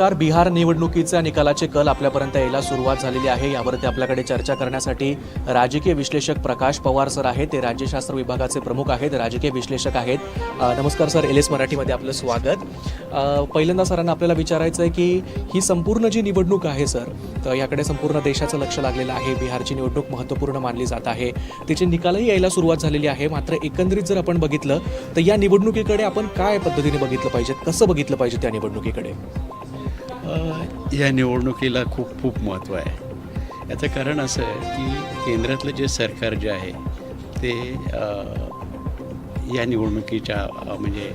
तर बिहार निवडणुकीच्या निकालाचे कल आपल्यापर्यंत यायला सुरुवात झालेली आहे. यावरती आपल्याकडे चर्चा करण्यासाठी राजकीय विश्लेषक प्रकाश पवार सर आहेत. ते राज्यशास्त्र विभागाचे प्रमुख आहेत राजकीय विश्लेषक आहेत. नमस्कार सर एल एस मराठीमध्ये आपलं स्वागत. पहिल्यांदा सरांना आपल्याला विचारायचं आहे की ही संपूर्ण जी निवडणूक आहे सर तर याकडे संपूर्ण देशाचं लक्ष लागलेलं आहे. बिहारची निवडणूक महत्त्वपूर्ण मानली जात आहे. तिचे निकालही यायला सुरुवात झालेली आहे. मात्र एकंदरीत जर आपण बघितलं तर या निवडणुकीकडे आपण काय पद्धतीने बघितलं पाहिजे? कसं बघितलं पाहिजे त्या निवडणुकीकडे? या निवडणुकीला खूप खूप महत्त्व आहे. याचं कारण असं आहे की केंद्रातलं जे सरकार जे आहे ते या निवडणुकीच्या म्हणजे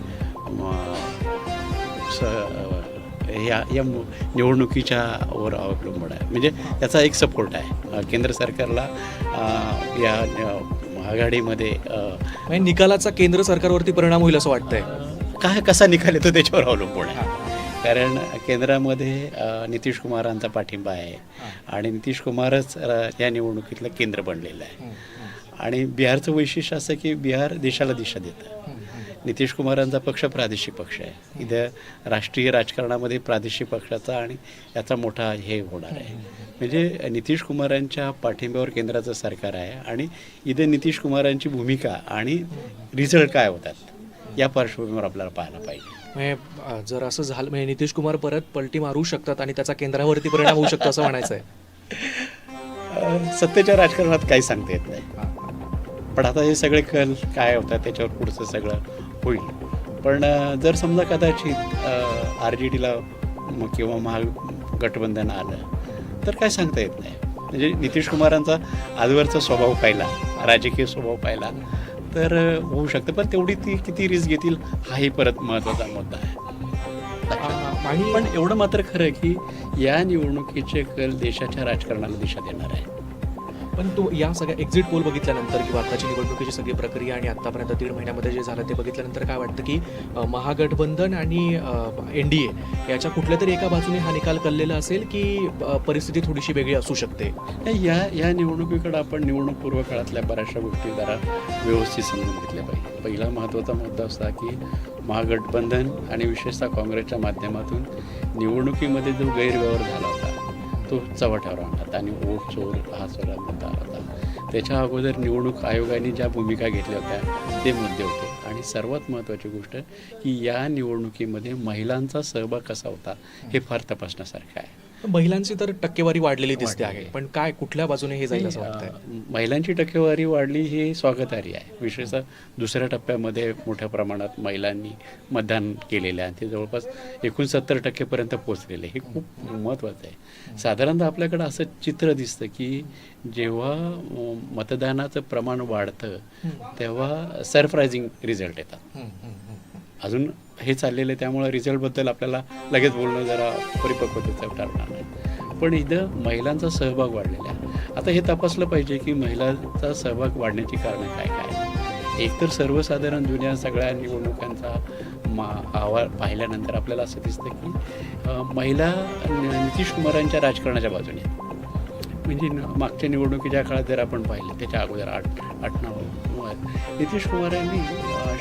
स अ, या निवडणुकीच्या वर अवलंबून आहे. म्हणजे याचा एक सपोर्ट आहे. केंद्र सरकारला या आघाडीमध्ये म्हणजे निकालाचा केंद्र सरकारवरती परिणाम होईल असं वाटतंय. काय कसा निकाल येतो त्याच्यावर अवलंबून आहे. कारण केंद्रामध्ये नितीश कुमारांचा पाठिंबा आहे. आणि नितीश कुमारच या निवडणुकीतलं केंद्र बनलेलं आहे. आणि बिहारचं वैशिष्ट्य असं की बिहार देशाला दिशा देतं. नितीश कुमारांचा पक्ष प्रादेशिक पक्ष आहे. इथं राष्ट्रीय राजकारणामध्ये प्रादेशिक पक्षाचा आणि याचा मोठा हे होणार आहे. म्हणजे नितीश कुमारांच्या पाठिंब्यावर केंद्राचं सरकार आहे आणि इथे नितीश कुमारांची भूमिका आणि रिझल्ट काय होतात या पार्श्वभूमीवर आपल्याला पाहायला पाहिजे. म्हणजे जर असं झालं म्हणजे नितीश कुमार परत पलटी मारू शकतात आणि त्याचा केंद्रावरती परिणाम होऊ शकतो असं म्हणायचं आहे सत्तेच्या राजकारणात काही सांगता येत नाही. पण आता हे सगळे कल काय होतात त्याच्यावर पुढचं सगळं होईल. पण जर समजा कदाचित आर जी डीला किंवा महागठबंधन आलं तर काय सांगता येत नाही. म्हणजे नितीश कुमारांचा आजवरचा स्वभाव पाहिला राजकीय स्वभाव पाहिला तर होऊ शकतं. पण तेवढी ती किती रिस्क घेतील हाही परत महत्त्वाचा मुद्दा आहे. पण एवढं मात्र खरं की या निवडणुकीचे कल देशाच्या राजकारणाला दिशा देणार आहे. पण तो या सगळ्या एक्झिट पोल बघितल्यानंतर किंवा आताची निवडणुकीची सगळी प्रक्रिया आणि आतापर्यंत दीड महिन्यामध्ये जे झालं ते बघितल्यानंतर काय वाटतं की महागठबंधन आणि एन डी ए याच्या कुठल्या तरी एका बाजूने हा निकाल कललेला असेल की परिस्थिती थोडीशी वेगळी असू शकते? नाही, या या निवडणुकीकडे आपण निवडणूक पूर्व काळातल्या बऱ्याचशा गोष्टी जरा व्यवस्थित समजून घेतल्या पाहिजे. पहिला महत्त्वाचा मुद्दा असा की महागठबंधन आणि विशेषतः काँग्रेसच्या माध्यमातून निवडणुकीमध्ये जो गैरव्यवहार झाला होता तो चव्हाट्यावर आणला आणि ओट चोर हा सगळा मुद्दा होता त्याच्या अगोदर निवडणूक आयोगाने ज्या भूमिका घेतल्या होत्या ते मुद्दे होते. आणि सर्वात महत्त्वाची गोष्ट की या निवडणुकीमध्ये महिलांचा सहभाग कसा होता हे फार तपासण्यासारखं आहे. महिलांची तर टक्केवारी वाढलेली दिसते आहे. पण काय कुठल्या बाजूने हे जाईल असं वाटतंय? महिलांची टक्केवारी वाढली ही स्वागतार्ह आहे. विशेषतः दुसऱ्या टप्प्यामध्ये मोठ्या प्रमाणात महिलांनी मतदान केलेलं आहे. आणि ते जवळपास एकोणसत्तर टक्केपर्यंत पोचलेले हे खूप महत्त्वाचं आहे. साधारणतः आपल्याकडं असं चित्र दिसतं की जेव्हा मतदानाचं प्रमाण वाढतं तेव्हा सरप्रायझिंग रिझल्ट येतात. अजून हे चाललेलं आहे त्यामुळं रिझल्टबद्दल आपल्याला लगेच बोलणं जरा परिपक्वतेचं ठरणार नाही. पण इथं महिलांचा सहभाग वाढलेला आहे. आता हे तपासलं पाहिजे की महिलांचा सहभाग वाढण्याची कारणं काय काय एकतर सर्वसाधारण जुन्या सगळ्या निवडणुकांचा मा अहवाल पाहिल्यानंतर आपल्याला असं दिसतं की महिला नितीश कुमारांच्या राजकारणाच्या बाजूने म्हणजे न- मागच्या निवडणुकीच्या काळात जर आपण पाहिलं त्याच्या अगोदर आठ आठ नऊ नितीश कुमारांनी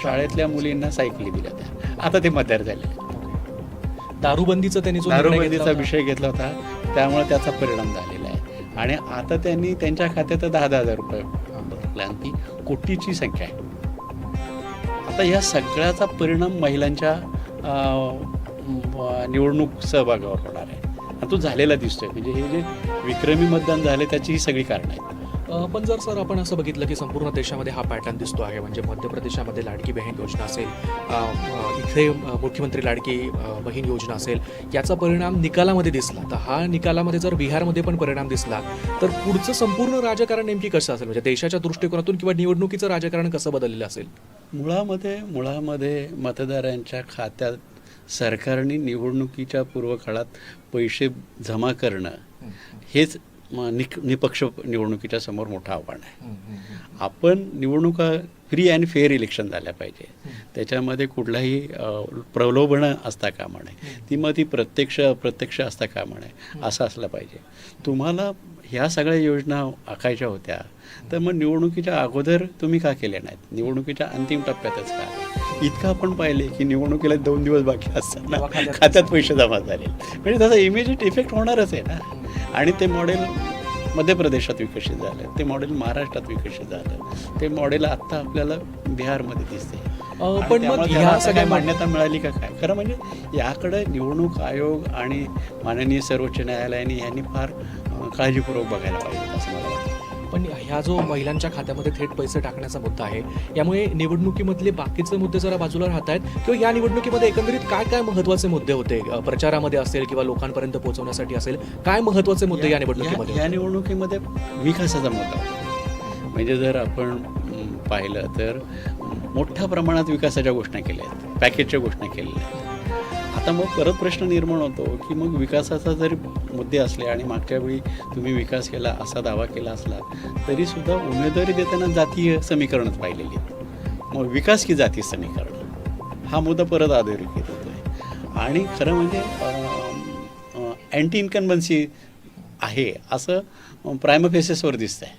शाळेतल्या मुलींना सायकली दिल्या होत्या आता ते मतदार झाले. दारूबंदीचं त्यांनी जो निर्णय घेतला दारूबंदीचा विषय घेतला होता. त्यामुळे त्याचा परिणाम झालेला आहे. आणि आता त्यांनी त्यांच्या खात्यात दहा दहा हजार रुपये भरले आणि ती कोटीची संख्या आहे. आता या सगळ्याचा परिणाम महिलांच्या अं, निवडणूक सहभागावर होणार आहे. आणि तो झालेला दिसतोय. म्हणजे हे जे विक्रमी मतदान झाले त्याची ही सगळी कारणं आहेत. पण जर सर आपण असं बघितलं की संपूर्ण देशामध्ये हा पॅटर्न दिसतो आहे म्हणजे मध्य प्रदेशामध्ये लाडकी बहीण योजना असेल इथे मुख्यमंत्री लाडकी बहीण योजना असेल याचा परिणाम निकालामध्ये दिसला. तर हा निकालामध्ये जर बिहारमध्ये पण परिणाम दिसला तर पुढचं संपूर्ण राजकारण नेमकी कसं असेल? म्हणजे देशाच्या दृष्टिकोनातून किंवा निवडणुकीचं राजकारण कसं बदललेलं असेल? मुळामध्ये मुळामध्ये मतदारांच्या खात्यात सरकारने निवडणुकीच्या पूर्वकाळात पैसे जमा करणं हेच निक निपक्ष निवडणुकीच्या समोर मोठं आव्हान आहे. आपण निवडणुका फ्री अँड फेअर इलेक्शन झाल्या पाहिजे. त्याच्यामध्ये कुठलाही प्रलोभनं असता कामा नये. ती मग ती प्रत्यक्ष अप्रत्यक्ष असता कामा नये. असं असलं पाहिजे. तुम्हाला ह्या सगळ्या योजना आखायच्या होत्या. तर मग निवडणुकीच्या अगोदर तुम्ही का केल्या नाहीत? निवडणुकीच्या अंतिम टप्प्यातच का? इतकं आपण पाहिले की निवडणुकीला दोन दिवस बाकी असताना खात्यात पैसे. जमा झाले. म्हणजे त्याचा इमिजिएट इफेक्ट होणारच आहे ना. आणि ते मॉडेल मध्य प्रदेशात विकसित झालं. ते मॉडेल महाराष्ट्रात विकसित झालं. ते मॉडेल आत्ता आपल्याला बिहारमध्ये दिसते पण मग ह्या सगळ्या मान्यता मिळाली का काय? खरं म्हणजे याकडे निवडणूक आयोग आणि माननीय सर्वोच्च न्यायालयाने यांनी फार काळजीपूर्वक बघायला पाहिजे असं मला वाटतं. पण ह्या जो महिलांच्या खात्यामध्ये थेट पैसे टाकण्याचा मुद्दा आहे यामुळे निवडणुकीमधले बाकीचे मुद्दे जरा बाजूला राहत आहेत किंवा या निवडणुकीमध्ये एकंदरीत काय काय महत्त्वाचे मुद्दे होते? प्रचारामध्ये असेल किंवा लोकांपर्यंत पोहोचवण्यासाठी असेल काय महत्त्वाचे मुद्दे या निवडणुकीमध्ये? या निवडणुकीमध्ये विकासाचा मुद्दा म्हणजे जर आपण पाहिलं तर मोठ्या प्रमाणात विकासाच्या घोषणा केल्या आहेत पॅकेजच्या घोषणा केलेल्या आहेत. आता मग परत प्रश्न निर्माण होतो की मग विकासाचा जरी मुद्दे असले आणि मागच्या वेळी तुम्ही विकास केला असा दावा केला असला तरीसुद्धा उमेदवारी देताना जातीय समीकरणच पाहिलेली आहेत. मग विकास की जाती समीकरण? हा मुद्दा परत अधोरेखित होतो आहे आणि खरं म्हणजे अँटी इन्कन्बन्सी आहे असं प्रायम फेसेसवर दिसतं आहे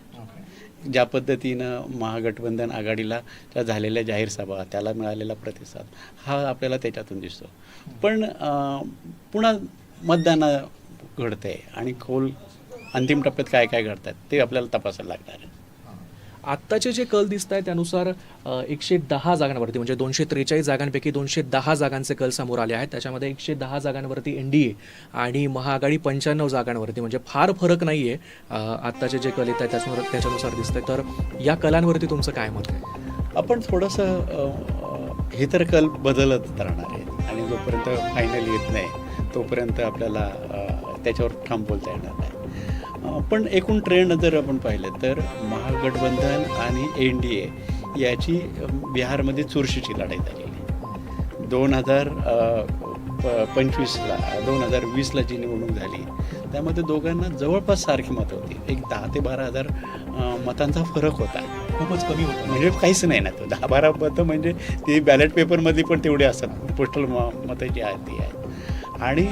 ज्या पद्धतीनं महागठबंधन आघाडीला त्या झालेल्या जाहीर सभा त्याला मिळालेला प्रतिसाद हा आपल्याला त्याच्यातून दिसतो. पण पुन्हा मतदान घडतंय आणि खोल अंतिम टप्प्यात काय काय घडतात ते आपल्याला तपासायला लागणार आहे. आत्ताचे जे कल दिसत आहेत त्यानुसार एकशे दहा जागांवरती म्हणजे दोनशे त्रेचाळीस जागांपैकी दोनशे दहा जागांचे कल समोर आले आहेत. त्याच्यामध्ये एकशे दहा जागांवरती एन डी ए आणि महाआघाडी पंच्याण्णव जागांवरती म्हणजे फार फरक नाही आहे आत्ताचे जे कल येत आहेत त्याच्यानुसार त्याच्यानुसार दिसतंय. तर या कलांवरती तुमचं काय मत आहे? आपण थोडंसं हे तर कल बदलत राहणार आहे आणि जोपर्यंत फायनल येत नाही तोपर्यंत आपल्याला त्याच्यावर ठाम बोलता येणार नाही. पण एकूण ट्रेंड जर आपण पाहिलं तर महागठबंधन आणि एन डी ए याची बिहारमध्ये चुरशीची लढाई झालेली आहे. दोन हजार पंचवीसला दोन हजार वीसला जी निवडणूक झाली त्यामध्ये दोघांना जवळपास सारखी मतं होती. एक दहा ते बारा हजार मतांचा फरक होता. खूपच कमी होतं. म्हणजे काहीच नाही ना तो. दहा बारा मतं म्हणजे ती बॅलेट पेपरमधली पण तेवढी असतात. पोस्टल म मतं जी आहेत ती आहेत. आणि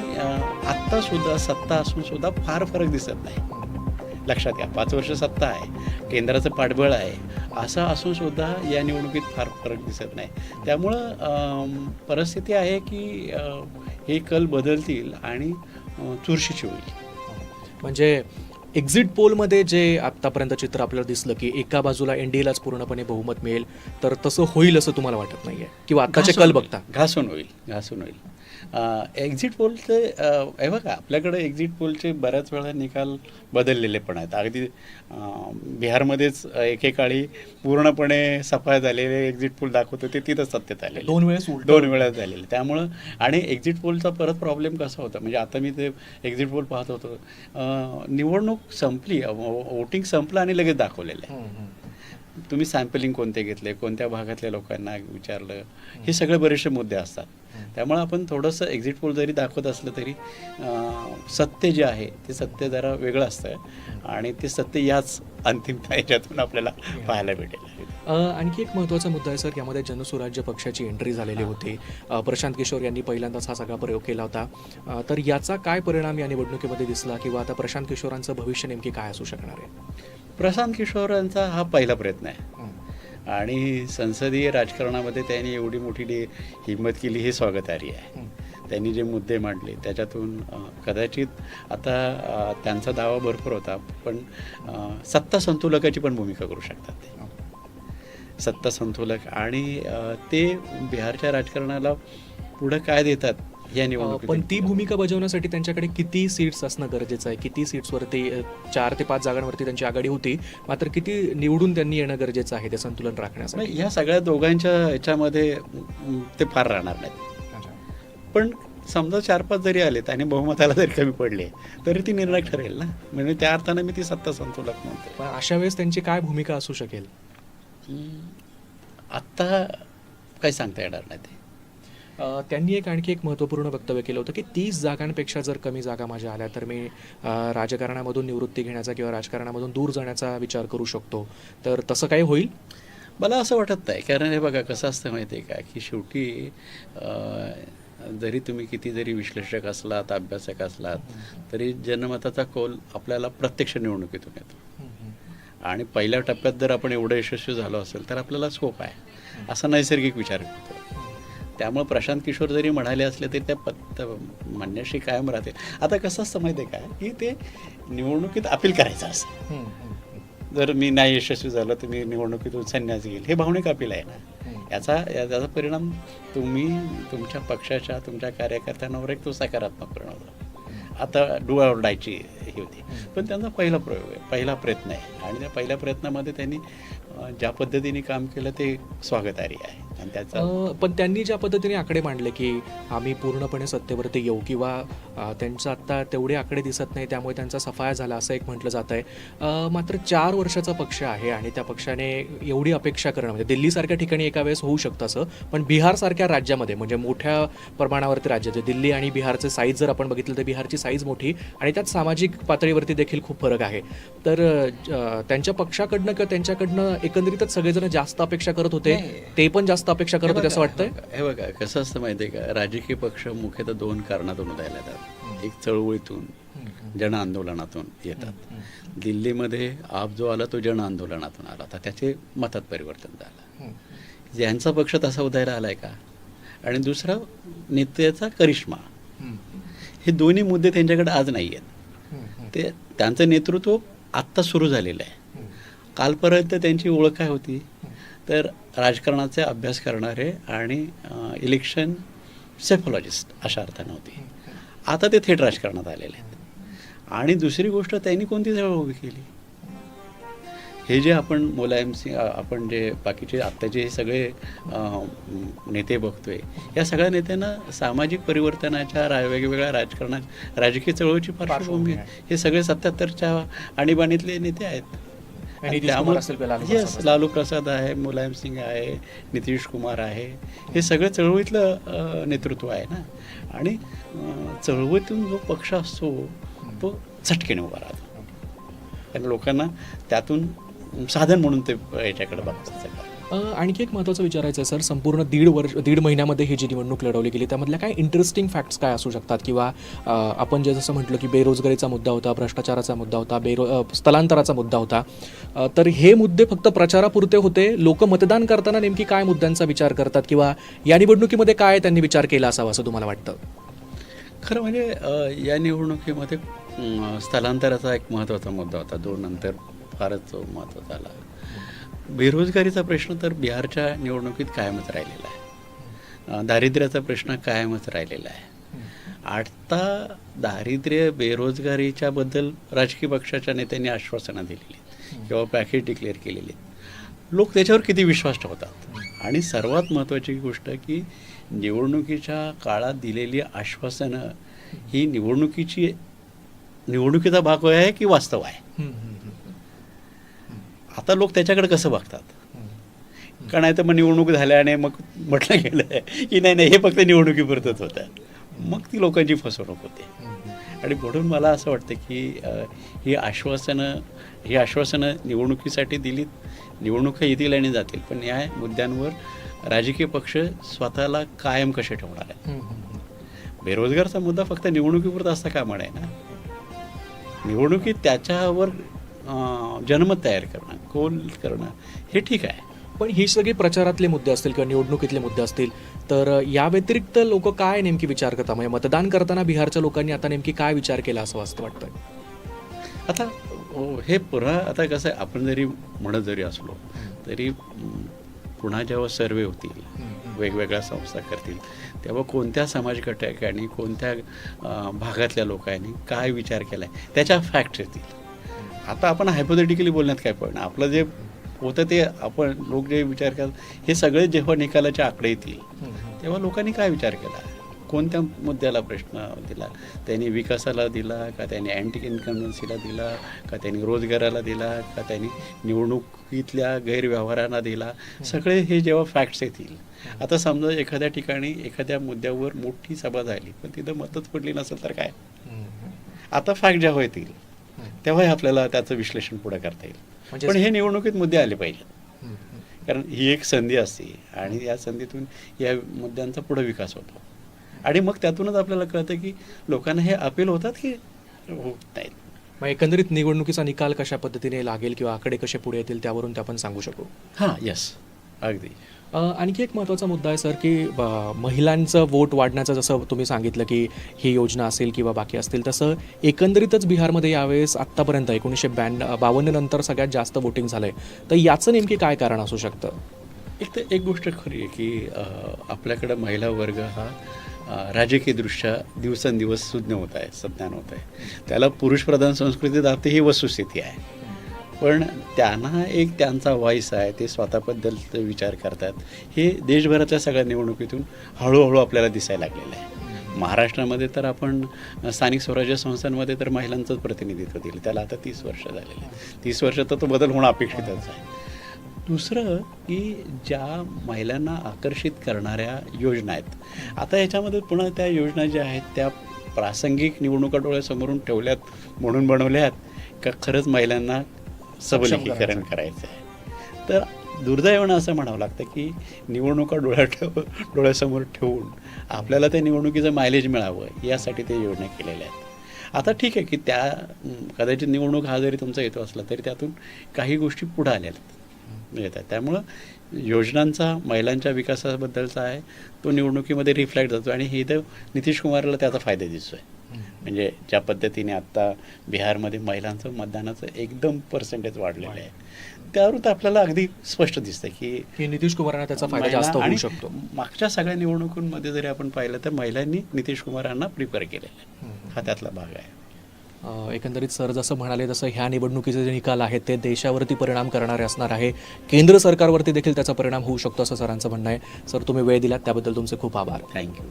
आत्तासुद्धा सत्ता असून सुद्धा फार फरक दिसत नाही. लक्षात घ्या पाच वर्ष सत्ता आहे केंद्राचं पाठबळ आहे असं असून सुद्धा या निवडणुकीत फार फरक दिसत नाही. त्यामुळं परिस्थिती आहे की हे कल बदलतील आणि चुरशीची होईल. म्हणजे एक्झिट पोलमध्ये जे आत्तापर्यंत चित्र आपल्याला दिसलं की एका बाजूला एन डी एलाच पूर्णपणे बहुमत मिळेल तर तसं होईल असं तुम्हाला वाटत नाहीये? किंवा आत्ताचे कल. बघता? घासून होईल घासून होईल. एक्झिट पोलचे हे बघा आपल्याकडे एक्झिट पोलचे बऱ्याच वेळा निकाल बदललेले पण आहेत. अगदी बिहारमध्येच एकेकाळी पूर्णपणे सफाय झालेले एक्झिट पोल दाखवत होते तिथं सत्तेत आलेले. दोन वेळेस दोन वेळा झालेले. त्यामुळं आणि एक्झिट पोलचा परत प्रॉब्लेम कसा होता? म्हणजे आता मी ते एक्झिट पोल पाहत होतो. निवडणूक संपली वोटिंग संपलं आणि लगेच दाखवलेलं आहे. तुम्ही सॅम्पलिंग कोणते घेतले? कोणत्या भागातल्या लोकांना विचारलं? हे सगळे बरेचसे मुद्दे असतात. त्यामुळे आपण थोडंसं एक्झिट पोल जरी दाखवत असलं तरी सत्य जे आहे ते सत्य जरा वेगळं असतं. आणि ते सत्य याच अंतिम याच्यातून आपल्याला पाहायला भेटेल. आणखी एक महत्त्वाचा मुद्दा आहे सर. यामध्ये जनसुराज्य पक्षाची एंट्री झालेली होती. प्रशांत किशोर यांनी पहिल्यांदाच हा सगळा प्रयोग केला होता. तर याचा काय परिणाम या निवडणुकीमध्ये दिसला किंवा आता प्रशांत किशोरांचं भविष्य नेमकी काय असू शकणार आहे? प्रशांत किशोरांचा हा पहिला प्रयत्न आहे. आणि संसदीय राजकारणामध्ये त्यांनी एवढी मोठी डी- हिंमत केली हे स्वागतार्ह आहे. त्यांनी जे मुद्दे मांडले त्याच्यातून कदाचित आता त्यांचा दावा भरपूर होता पण सत्ता संतुलकाची पण भूमिका करू शकतात ते. सत्ता संतुलक आणि ते बिहारच्या राजकारणाला पुढं काय देतात या अ, निवडणुकीत पण ती भूमिका बजावण्यासाठी त्यांच्याकडे किती सीट्स असणं गरजेचं आहे? किती सीट्सवरती चार ते पाच जागांवरती त्यांची आघाडी होती मात्र किती निवडून त्यांनी येणं गरजेचं आहे ते संतुलन राखण्यासाठी? ह्या सगळ्या दोघांच्या ह्याच्यामध्ये अम, ते फार राहणार नाहीत. पण समजा चार पाच जरी आलेत आणि बहुमताला जरी कमी पडले तरी ती निर्णायक ठरेल ना? म्हणजे त्या अर्थानं मी ती सत्ता संतुलक म्हणतो पण अशा वेळेस त्यांची काय भूमिका असू शकेल? आत्ता काही सांगता येणार नाही ते. त्यांनी एक आणखी एक महत्त्वपूर्ण वक्तव्य केलं होतं की तीस जागांपेक्षा जर कमी जागा माझ्या आल्या तर मी राजकारणामधून निवृत्ती घेण्याचा किंवा राजकारणामधून दूर जाण्याचा विचार करू शकतो. तर तसं काही होईल? मला असं वाटत नाही. कारण हे बघा कसं असतं माहिती आहे का? की शेवटी जरी तुम्ही किती जरी विश्लेषक असलात अभ्यासक असलात तरी जनमताचा कौल आपल्याला प्रत्यक्ष निवडणुकीतून येतो. आणि पहिल्या टप्प्यात जर आपण एवढं यशस्वी झालो असेल तर आपल्याला स्कोप आहे. असा नैसर्गिक विचार करतो त्यामुळे प्रशांत किशोर जरी म्हणाले असले तरी त्या पत म्हणण्याशी कायम राहते आता कसं असतं माहिती आहे का? की ते निवडणुकीत अपील करायचं असं जर मी नाही यशस्वी झालो तर मी निवडणुकीतून संन्यास घेईल. हे भावनिक अपील आहे ना. याचा याचा परिणाम तुम्ही तुमच्या पक्षाच्या तुमच्या कार्यकर्त्यांवर एक तो सकारात्मक परिणाम होतो. आता डोळा ओरडायची ही होती. पण त्यांचा पहिला प्रयोग आहे पहिला प्रयत्न आहे. आणि त्या पहिल्या प्रयत्नामध्ये त्यांनी ज्या पद्धतीने काम केलं ते स्वागतार्ह आहे. आणि त्याचा अ, पण त्यांनी ज्या पद्धतीने आकडे मांडले की आम्ही पूर्णपणे सत्तेवरती येऊ किंवा अ, त्यांचं आत्ता तेवढे आकडे दिसत नाही त्यामुळे त्यांचा सफाया झाला असं एक म्हटलं जात आहे मात्र चार वर्षाचा पक्ष आहे आणि त्या पक्षाने एवढी अपेक्षा करणं म्हणजे दिल्लीसारख्या ठिकाणी एका वेळेस होऊ शकतं असं पण बिहारसारख्या राज्यामध्ये म्हणजे मोठ्या प्रमाणावरती राज्य जे दिल्ली आणि बिहारचे साईज जर आपण बघितलं तर बिहारची साईज मोठी आणि त्यात सामाजिक पातळीवरती देखील खूप फरक आहे. तर अ, त्यांच्या पक्षाकडनं किंवा त्यांच्याकडनं एकंदरीतच सगळेजण जास्त अपेक्षा करत होते ते पण जास्त अपेक्षा करत होते असं वाटतंय? हे बघा कसं असतं माहिती आहे का? राजकीय पक्ष मुख्यतः दोन कारणातून उदयाला येतात. एक चळवळीतून जन आंदोलनातून येतात. दिल्लीमध्ये आप जो आला तो जन आंदोलनातून आला. होता त्याचे मतात परिवर्तन झालं. ज्यांचा पक्ष तसा उदयाला आलाय का? आणि दुसरा नेत्याचा करिश्मा. हे दोन्ही मुद्दे त्यांच्याकडे आज नाही आहेत ते त्यांचं नेतृत्व आत्ता सुरू झालेलं आहे. कालपर्यंत त्यांची ओळख काय होती? तर राजकारणाचे अभ्यास करणारे आणि इलेक्शन सेफॉलॉजिस्ट अशा अर्थानं होती. आता ते थेट राजकारणात आलेले आहेत. आणि दुसरी गोष्ट त्यांनी कोणती जवळ उभी केली? हे जे आपण मुलायम सिंग आपण जे बाकीचे आत्ताचे हे सगळे नेते बघतोय या सगळ्या नेत्यांना सामाजिक परिवर्तनाच्या रा वेगवेगळ्या राजकारणात राजकीय चळवळीची पार्श्वभूमी. हे सगळे सत्याहत्तरच्या आणीबाणीतले नेते आहेत. आणि असेल, लालू त्यामुळे प्रसाद. येस लालू प्रसाद आहे मुलायम सिंग आहे नितीश कुमार आहे. हे सगळं चळवळीतलं नेतृत्व आहे ना? आणि चळवळीतून जो पक्ष असतो तो चटकेने उभा राहतो. कारण लोकांना त्यातून साधन म्हणून ते याच्याकडे बघतात आणखी एक महत्त्वाचं विचारायचं आहे सर. संपूर्ण दीड वर्ष दीड महिन्यामध्ये ही जी निवडणूक लढवली गेली त्यामधल्या काय इंटरेस्टिंग फॅक्ट्स काय असू शकतात? किंवा आपण जे जसं म्हटलं की बेरोजगारीचा मुद्दा होता भ्रष्टाचाराचा मुद्दा होता बेरो स्थलांतराचा मुद्दा होता तर हे मुद्दे फक्त प्रचारापुरते होते. लोक मतदान करताना नेमकी काय मुद्द्यांचा विचार करतात? किंवा या निवडणुकीमध्ये काय त्यांनी विचार केला असावा असं तुम्हाला वाटतं? खरं म्हणजे या निवडणुकीमध्ये स्थलांतराचा एक महत्त्वाचा मुद्दा होता. दोन नंतर फारच महत्त्वाचा आला. बेरोजगारीचा प्रश्न तर बिहारच्या निवडणुकीत कायमच राहिलेला आहे. दारिद्र्याचा प्रश्न कायमच राहिलेला आहे. आता दारिद्र्य बेरोजगारीच्या बद्दल राजकीय पक्षाच्या नेत्यांनी आश्वासनं दिलेली आहेत किंवा पॅकेज डिक्लेअर केलेली आहेत. लोक त्याच्यावर किती विश्वास ठेवतात? आणि सर्वात महत्त्वाची गोष्ट की निवडणुकीच्या काळात दिलेली आश्वासनं ही निवडणुकीची निवडणुकीचा भाग आहे की वास्तव आहे? आता लोक त्याच्याकडे कसं बघतात? का नाही तर मग निवडणूक झाल्या आणि मग म्हटलं गेलं की नाही नाही हे फक्त निवडणुकीपुरतंच होतं. मग ती लोकांची फसवणूक होते. आणि म्हणून मला असं वाटतं की ही आश्वासनं ही आश्वासनं निवडणुकीसाठी दिलीत. निवडणुका येतील आणि जातील. पण या मुद्द्यांवर राजकीय पक्ष स्वतःला कायम कसे ठेवणार आहेत? बेरोजगारचा मुद्दा फक्त निवडणुकीपुरता असता कामा नये ना निवडणुकीत त्याच्यावर जनमत तयार करणं कोल करणं हे ठीक आहे. पण ही सगळी प्रचारातले मुद्दे असतील किंवा निवडणुकीतले मुद्दे असतील तर या व्यतिरिक्त लोक काय नेमकी विचार करतात? म्हणजे मतदान करताना बिहारच्या लोकांनी आता नेमकी काय विचार केला असं वाटतं वाटतं आता हो, हे पुन्हा आता कसं आहे आपण जरी म्हणत जरी असलो तरी पुन्हा जेव्हा सर्वे होतील वेगवेगळ्या संस्था करतील तेव्हा कोणत्या समाज घटकांनी कोणत्या भागातल्या लोकांनी काय विचार केला आहे त्याच्या फॅक्ट्स येतील. आता आपण हायपोथेटिकली बोलण्यात काय पण. आपलं जे होतं ते आपण लोक जे विचार करतात हे सगळे जेव्हा निकालाचे आकडे येतील तेव्हा लोकांनी काय विचार केला? कोणत्या मुद्द्याला प्रश्न दिला? त्यांनी विकासाला दिला का त्यांनी अँटी इन्कम्बन्सीला दिला? का त्यांनी रोजगाराला दिला? का त्यांनी निवडणुकीतल्या गैरव्यवहारांना दिला? सगळे हे जेव्हा फॅक्ट्स येतील. आता समजा एखाद्या ठिकाणी एखाद्या मुद्द्यावर मोठी सभा झाली पण तिथं मतच पडली नसेल तर काय? आता फॅक्ट जेव्हा येतील तेव्हा आपल्याला त्याचं विश्लेषण पुढे करता येईल. म्हणजे- पण हे निवडणुकीत मुद्दे आले पाहिजेत कारण ही एक संधी असते आणि या संधीतून या मुद्द्यांचा पुढे विकास होतो. आणि मग त्यातूनच आपल्याला कळतं की लोकांना हे अपील होतात की होत नाहीत. मग एकंदरीत निवडणुकीचा निकाल कशा पद्धतीने लागेल किंवा आकडे कसे पुढे येतील त्यावरून ते आपण सांगू शकू? हां यस अगदी. आणखी एक महत्त्वाचा मुद्दा आहे सर की ब- महिलांचं वोट वाढण्याचं जसं तुम्ही सांगितलं की ही योजना असेल किंवा बाकी असतील तसं एकंदरीतच बिहारमध्ये यावेळेस आत्तापर्यंत एकोणीसशे ब्याण्णव बावन्न नंतर सगळ्यात जास्त वोटिंग झालं आहे तर याचं नेमकी काय कारण असू शकतं? एक तर एक गोष्ट खरी आहे की आपल्याकडं महिला वर्ग हा राजकीयदृष्ट्या दिवसेंदिवस सुज्ञ होत आहे सज्ञान होत आहे. त्याला पुरुषप्रधान संस्कृती दाबते ही वस्तुस्थिती आहे. पण त्यांना एक त्यांचा व्हॉइस आहे ते स्वतःबद्दल विचार करतात. हे देशभरातल्या सगळ्या निवडणुकीतून हळूहळू आपल्याला दिसायला लागलेलं आहे. महाराष्ट्रामध्ये तर आपण स्थानिक स्वराज्य संस्थांमध्ये तर महिलांचंच प्रतिनिधित्व दिलं. त्याला आता तीस वर्ष झालेले तीस वर्ष तर तो बदल होणं अपेक्षितच आहे. दुसरं की ज्या महिलांना आकर्षित करणाऱ्या योजना आहेत आता याच्यामध्ये पुन्हा त्या योजना ज्या आहेत त्या प्रासंगिक निवडणुका डोळ्यासमोरून ठेवल्यात म्हणून बनवल्यात का खरंच महिलांना सबलीकरण करायचं आहे तर दुर्दैवानं असं म्हणावं लागतं की निवडणुका डोळ्या ठेव डोळ्यासमोर ठेवून आपल्याला त्या निवडणुकीचं मायलेज मिळावं यासाठी ते योजना केलेल्या आहेत. आता ठीक आहे की त्या कदाचित निवडणूक हा जरी तुमचा येतो असला तरी त्यातून काही गोष्टी पुढं आलेल्या आहेत. येतात त्यामुळं योजनांचा महिलांच्या विकासाबद्दलचा आहे तो निवडणुकीमध्ये रिफ्लेक्ट जातो आणि हे तर नितीश कुमारला त्याचा फायदा दिसतो आहे म्हणजे ज्या पद्धतीने आत्ता बिहारमध्ये महिलांचं मतदानाचं एकदम पर्सेंटेज वाढलेलं आहे. त्यावरून तर आपल्याला अगदी स्पष्ट दिसतं की नितीश कुमारांना त्याचा फायदा जास्त होऊ शकतो. मागच्या सगळ्या निवडणुकीमध्ये जरी आपण पाहिलं तर महिलांनी नितीश कुमारांना प्रिपेअर केलेलं आहे हा त्यातला भाग आहे. एकंदरीत सर जसं म्हणाले तसं ह्या निवडणुकीचे जे निकाल आहेत ते देशावरती परिणाम करणारे असणार आहे. केंद्र सरकारवरती देखील त्याचा परिणाम होऊ शकतो असं सरांचं म्हणणं आहे. सर तुम्ही वेळ दिलात त्याबद्दल तुमचे खूप आभार. थँक्यू